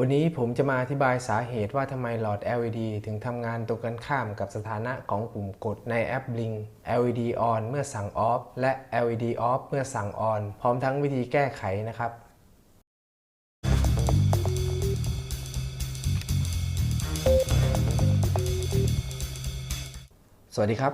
วันนี้ผมจะมาอธิบายสาเหตุว่าทำไมหลอด LED ถึงทำงานตรงกันข้ามกับสถานะของปุ่มกดในแอป Blink LED on เมื่อสั่ง off และ LED off เมื่อสั่ง on พร้อมทั้งวิธีแก้ไขนะครับ สวัสดีครับ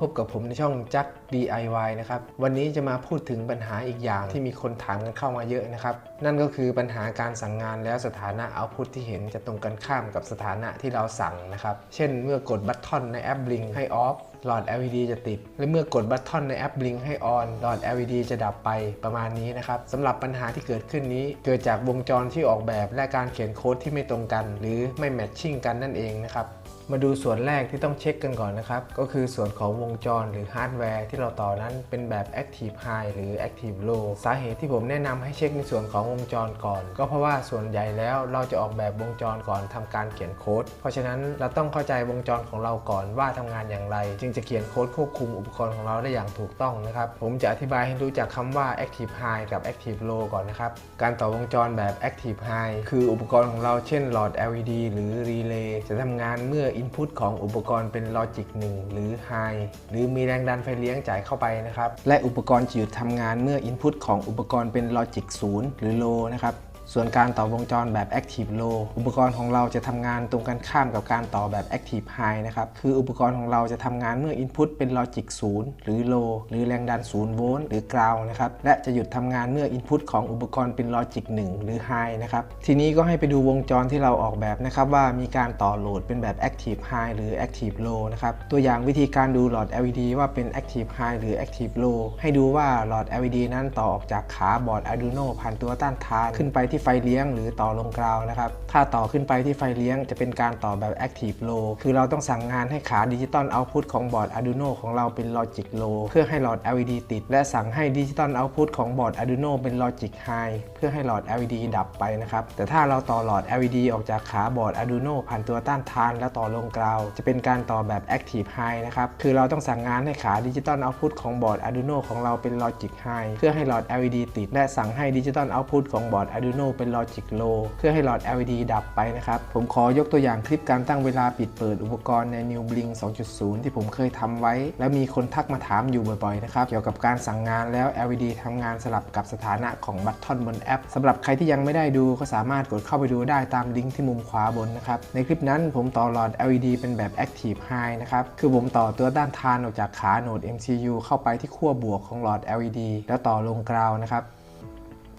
พบกับผมในช่องจัก DIY นะครับ วันนี้จะมาพูดถึงปัญหาอีกอย่างที่มีคนถามกันเข้ามาเยอะนะครับ นั่นก็คือปัญหาการสั่งงานแล้วสถานะเอาพุทที่เห็นจะตรงกันข้ามกับสถานะที่เราสั่งนะครับ เช่นเมื่อกดบัตทอนในแอป Blink ให้ off หลอด LED จะติด และเมื่อกดบัตทอนในแอป Blink ให้ on หลอด LED จะดับไปประมาณนี้นะครับสำหรับปัญหาที่เกิดขึ้นนี้ เกิดจากวงจรที่ออกแบบและการเขียนโค้ดที่ไม่ตรงกัน หรือไม่แมทชิ่งกันนั่นเองนะครับมาดูส่วนแรกที่ต้องเช็คกันก่อนนะครับ ก็คือส่วนของวงจรหรือฮาร์ดแวร์ที่เราต่อนั้นเป็นแบบ Active High หรือ Active Low สาเหตุที่ผมแนะนำให้เช็คในส่วนของววงจรก่อน ก็เพราะว่าส่วนใหญ่แล้วเราจะออกแบบวงจรก่อนทำการเขียนโค้ด เพราะฉะนั้นเราต้องเข้าใจวงจรของเราก่อนว่าทำงานอย่างไร จึงจะเขียนโค้ดควบคุมอุปกรณ์ของเราได้อย่างถูกต้องนะครับ ผมจะอธิบายให้รู้จักคำว่า Active High กับ Active Low ก่อนนะครับ การต่อวงจรแบบ Active High คืออุปกรณ์ของเราเช่นหลอด LED หรือ Relay จะทำงานเมื่อ Input ของอุปกรณ์เป็น Logic 1หรือ High หรือมีแรงดันไฟเลี้ยงจ่ายเข้าไปนะครับและอุปกรณ์จะหยุดทำงานเมื่อ Input ของอุปกรณ์เป็น Logic 0หรือโลนะครับ ส่วนการต่อวงจรแบบ Active Low อุปกรณ์ของเราจะทำงานตรงกันข้ามกับการต่อแบบ Active High นะครับ คืออุปกรณ์ของเราจะทำงานเมื่อ Input เป็น Logic 0 หรือ Low หรือแรงดัน 0 โวลต์หรือ Ground นะครับ และจะหยุดทำงานเมื่อ Input ของอุปกรณ์เป็น Logic 1 หรือ High นะครับ ทีนี้ก็ให้ไปดูวงจรที่เราออกแบบนะครับว่ามีการต่อโหลดเป็นแบบ Active High หรือ Active Low นะครับ ตัวอย่างวิธีการดูหลอด LED ว่าเป็น Active High หรือ Active Low ให้ดูว่าหลอด LED นั้นต่อออกจากขาบอร์ด Arduino ผ่านตัวต้านทานขึ้นไปที่ไฟเลี้ยงหรือต่อลงกราวนะครับ ถ้าต่อขึ้นไปที่ไฟเลี้ยงจะเป็นการต่อแบบ Active Low คือเราต้องสั่งงานให้ขาดิจิตอลเอาพุตของบอร์ด Arduino ของเราเป็น Logic Low เพื่อให้หลอด LED ติด และสั่งให้ดิจิตอลเอาพุตของบอร์ด Arduino เป็น Logic High เพื่อให้หลอด LED ดับไปนะครับ แต่ถ้าเราต่อหลอด LED ออกจากขาบอร์ด Arduino ผ่านตัวต้านทาน แล้วต่อลงกราว จะเป็นการต่อแบบ Active High นะครับ คือเราต้องสั่งงานให้ขาดิจิตอลเอาพุตของบอร์ด Arduino ของเราเป็น Logic High เพื่อให้หลอด LED ติด และสั่งให้ดิจิตอลเอาพุตของบอร์ด Arduino เป็น Logic Low เพื่อให้หลอด LED ดับไปนะครับ ผมขอยกตัวอย่างคลิปการตั้งเวลาปิดเปิดอุปกรณ์ใน New Blink 2.0 ที่ผมเคยทำไว้ แล้วมีคนทักมาถามอยู่บ่อยๆนะครับ เกี่ยวกับการสั่งงานแล้ว LED ทำงานสลับกับสถานะของบัตทอนบนแอปสำหรับใครที่ยังไม่ได้ดูก็สามารถกดเข้าไปดูได้ตามลิงก์ที่มุมขวาบนนะครับ ในคลิปนั้นผมต่อหลอด LED เป็นแบบ Active High นะครับ คือผมต่อตัวด้านทานออกจากขาโหนด MCU เข้าไปที่ขั้วบวกของหลอด LED แล้วต่อลงกราวนะครับ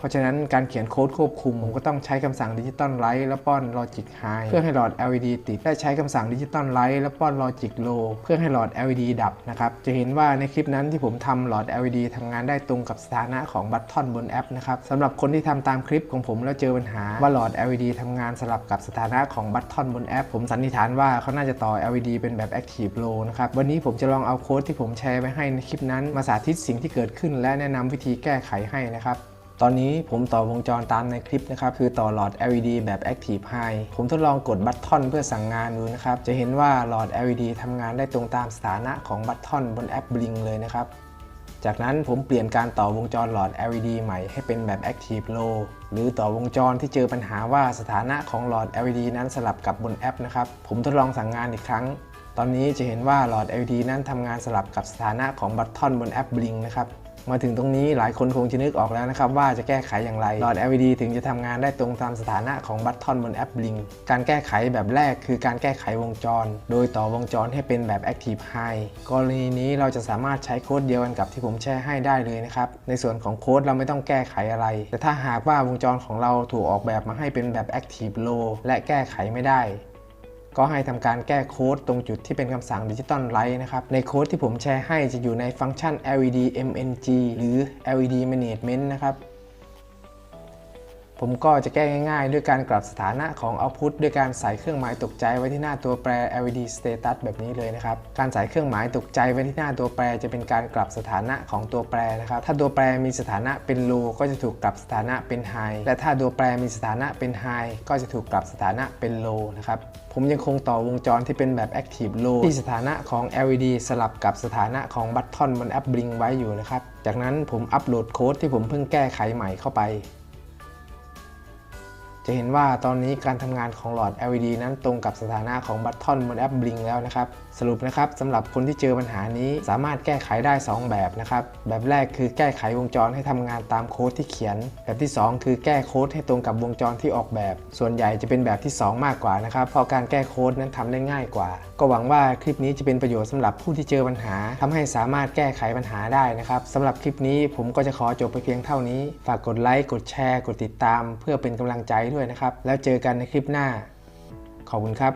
ราะฉะนั้นการเขียนโค้ดควบคุม ผมก็ต้องใช้คำสั่งดิจิตอลไลท์และป้อน Logic High เพื่อให้หลอด LED ติดและใช้คำสั่งดิจิตอลไลท์และป้อน Logic Low เพื่อให้หลอด LED ดับนะครับจะเห็นว่าในคลิปนั้นที่ผมทำหลอด LED ทำงานได้ตรงกับสถานะของบัตทอนบนแอปนะครับสำหรับคนที่ทำตามคลิปของผมแล้วเจอปัญหาว่าหลอด LED ทำงานสลับกับสถานะของบัตทอนบนแอป ผมสันนิษฐานว่าเขาน่าจะต่อ LED เป็นแบบ Active Low นะครับวันนี้ผมจะลองเอาโค้ดที่ผมแชร์ไว้ให้ในคลิปนั้นมาสาธิตสิ่งที่เกิดขึ้น และแนะนำวิธีแก้ไขให้นะครับ ตอนนี้ผมต่อวงจรตามในคลิปนะครับ คือต่อหลอด LED แบบ Active High ผมทดลองกดบัตทอนเพื่อสั่งงานดูนะครับ จะเห็นว่าหลอด LED ทำงานได้ตรงตามสถานะของบัตทอนบนแอป Blink เลยนะครับจากนั้นผมเปลี่ยนการต่อวงจรหลอด LED ใหม่ให้เป็นแบบ Active Low หรือต่อวงจรที่เจอปัญหาว่าสถานะของหลอด LED นั้นสลับกับบนแอปนะครับ ผมทดลองสั่งงานอีกครั้ง ตอนนี้จะเห็นว่าหลอด LED นั้นทำงานสลับกับสถานะของบัตทอนบนแอป Blink นะครับ มาถึงตรงนี้หลายคนคงจะนึกออกแล้วนะครับ ว่าจะแก้ไขอย่างไร หลอด LED ถึงจะทำงานได้ตรงตามสถานะของบัตทอนบนแอป Blink การแก้ไขแบบแรกคือการแก้ไขวงจร โดยต่อวงจรให้เป็นแบบ Active High กรณีนี้เราจะสามารถใช้โค้ดเดียวกันกับที่ผมแชร์ให้ได้เลยนะครับ ในส่วนของโค้ดเราไม่ต้องแก้ไขอะไร แต่ถ้าหากว่าวงจรของเราถูกออกแบบมาให้เป็นแบบ Active Low และแก้ไขไม่ได้ ก็ให้ทำการแก้โค้ดตรงจุดที่เป็นคำสั่งดิจิตอลไลท์นะครับ ในโค้ดที่ผมแชร์ให้จะอยู่ในฟังก์ชัน LED MNG หรือ LED Management นะครับ ผมก็จะแก้ง่ายๆ ด้วยการกลับสถานะของ Output ด้วยการใส่เครื่องหมายตกใจไว้ที่หน้าตัวแปร LED Status แบบนี้เลยนะครับ การใส่เครื่องหมายตกใจไว้ที่หน้าตัวแปรจะเป็นการกลับสถานะของตัวแปรนะครับ ถ้าตัวแปรมีสถานะเป็น Low ก็จะถูกกลับสถานะเป็น High และถ้าตัวแปรมีสถานะเป็น High ก็จะถูกกลับสถานะเป็น Low นะครับ ผมยังคงต่อวงจรที่เป็นแบบ Active Low ที่สถานะของ LED สลับกับสถานะของบัตทอนบนแอป Blink ไว้อยู่นะครับ จากนั้นผมอัปโหลดโค้ดที่ผมเพิ่งแก้ไขใหม่เข้าไป จะเห็นว่าตอนนี้การทำงานของหลอด LED นั้นตรงกับสถานะของบัตทอนบนแอป Blink แล้วนะครับ สรุปนะครับสำหรับคนที่เจอปัญหานี้สามารถแก้ไขได้ 2 แบบนะครับ แบบแรกคือแก้ไขวงจรให้ทำงานตามโค้ดที่เขียน แบบที่ 2 คือแก้โค้ดให้ตรงกับวงจรที่ออกแบบ ส่วนใหญ่จะเป็นแบบที่ 2 มากกว่านะครับ เพราะการแก้โค้ดนั้นทำได้ง่ายกว่า ก็หวังว่าคลิปนี้จะเป็นประโยชน์สำหรับผู้ที่เจอปัญหาทำให้สามารถแก้ไขปัญหาได้นะครับสำหรับคลิปนี้ผมก็จะขอจบไปเพียงเท่านี้ ฝากกดไลค์กดแชร์ กดติดตาม เพื่อเป็นกำลังใจด้วยนะครับ แล้วเจอกันในคลิปหน้า ขอบคุณครับ